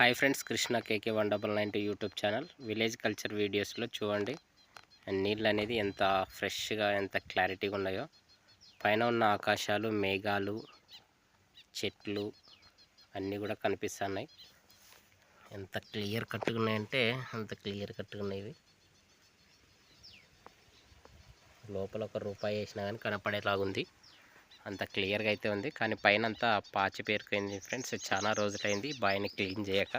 Hi friends Krishna KK one double nine two YouTube channel. Village culture వీడియోస్లో చూడండి. నీళ్ళు అనేది ఎంత ఫ్రెష్గా ఎంత క్లారిటీగా ఉన్నాయో. పైన ఉన్న ఆకాశాలు మేఘాలు చెట్లు అన్నీ కూడా కనిపిస్తున్నాయి. ఎంత క్లియర్ కట్టుగా ఉన్నాయంటే అంత క్లియర్ కట్టుగా ఉన్నాయి ఇవి. లోపల ఒక రూపాయి వేసినా కానీ కనపడేలాగుంది. అంత క్లియర్గా అయితే ఉంది. కానీ పైన అంతా పాచి పేరుకైంది ఫ్రెండ్స్. చాలా రోజులైంది. బాయిని క్లీన్ చేయక.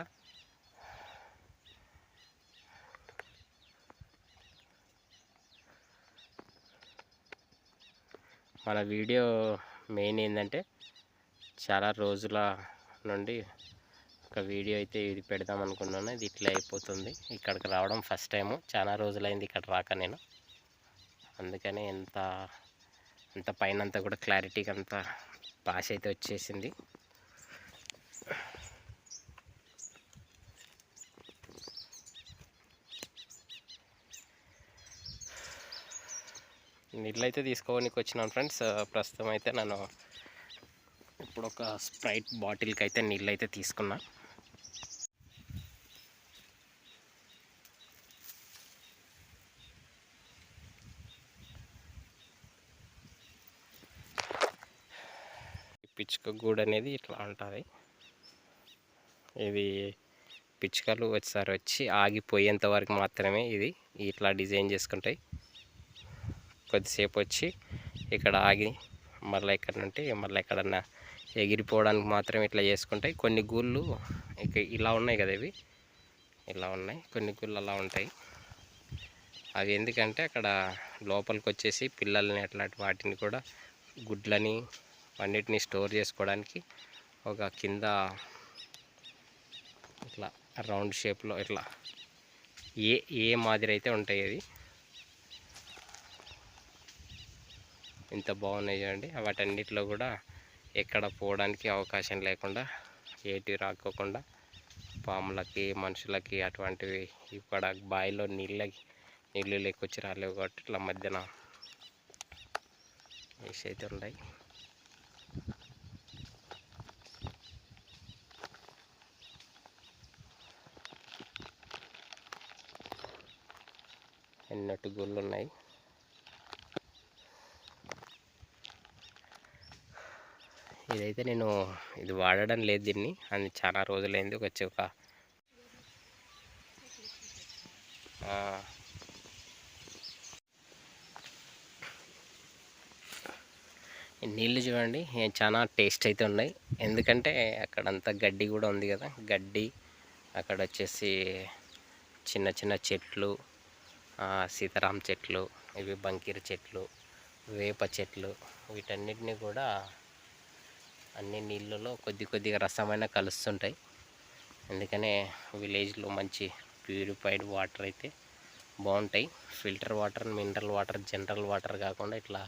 మన వీడియో మెయిన్ ఏంటంటే చాలా రోజుల నుండి ఒక వీడియో అయితే ఇది పెడదాం అనుకున్నాను. ఇది ఇట్లా అయిపోతుంది. ఇక్కడికి రావడం ఫస్ట్ టైము. చాలా రోజులైంది ఇక్కడ రాక నేను. అందుకని ఎంత అంత పైన అంతా కూడా క్లారిటీగా అంత పాస్ అయితే వచ్చేసింది. నీళ్ళు అయితే తీసుకోవడానికి వచ్చినాను ఫ్రెండ్స్. ప్రస్తుతం అయితే నేను ఇప్పుడు ఒక స్ప్రైట్ బాటిల్కి అయితే నీళ్ళు అయితే తీసుకున్నాను పిచ్చుక గూడు అనేది ఇట్లా ఉంటుంది ఇది పిచ్చుకలు వచ్చేసారి వచ్చి ఆగిపోయేంత వరకు మాత్రమే ఇది ఇట్లా డిజైన్ చేసుకుంటాయి. కొద్దిసేపు వచ్చి ఇక్కడ ఆగి మళ్ళీ ఎక్కడ నుండి మళ్ళీ ఎక్కడన్నా ఎగిరిపోవడానికి మాత్రం ఇట్లా చేసుకుంటాయి. కొన్ని గూళ్ళు ఇక ఇలా ఉన్నాయి కదా ఇవి. ఇలా ఉన్నాయి. కొన్ని గుళ్ళు అలా ఉంటాయి. అవి ఎందుకంటే అక్కడ లోపలికి వచ్చేసి పిల్లల్ని అట్లాంటి వాటిని కూడా గుడ్లని అన్నిటిని స్టోర్ చేసుకోవడానికి ఒక కింద ఇట్లా రౌండ్ షేప్లో ఇట్లా ఏ ఏ మాదిరి అయితే ఉంటాయి అది ఇంత బాగున్నాయి చూడండి. వాటన్నిటిలో కూడా ఎక్కడ పోవడానికి అవకాశం లేకుండా ఏటి రాకోకుండా పాములకి మనుషులకి అటువంటివి ఇక్కడ బావిలో నీళ్ళకి నీళ్ళు లేకొచ్చి రాలేవు కాబట్టి ఇట్లా మధ్యన వేసి అయితే ఉన్నాయి. ఎన్నట్టు గుళ్ళు ఉన్నాయి ఇదైతే నేను ఇది వాడడం లేదు దీన్ని. అది చాలా రోజులైంది. వచ్చి ఒక నీళ్ళు చూడండి చాలా టేస్ట్ అయితే ఉన్నాయి. ఎందుకంటే అక్కడంతా గడ్డి కూడా ఉంది కదా. గడ్డి అక్కడ వచ్చేసి చిన్న చిన్న చెట్లు సీతారాం చెట్లు ఇవి బంకీర చెట్లు వేప చెట్లు వీటన్నిటిని కూడా అన్ని నీళ్ళలో కొద్ది కొద్దిగా రసమైన కలుస్తుంటాయి. అందుకనే విలేజ్లో మంచి ప్యూరిఫైడ్ వాటర్ అయితే బాగుంటాయి. Filter water mineral water general water కాకుండా ఇట్లా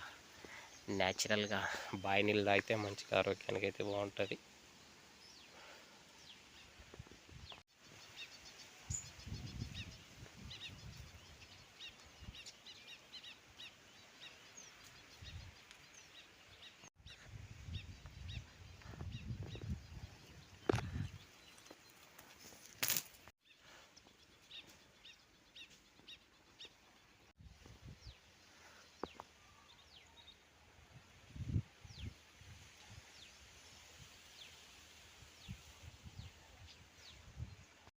న్యాచురల్గా బావి నీళ్ళు తాగితే మంచిగా ఆరోగ్యానికి అయితే బాగుంటుంది.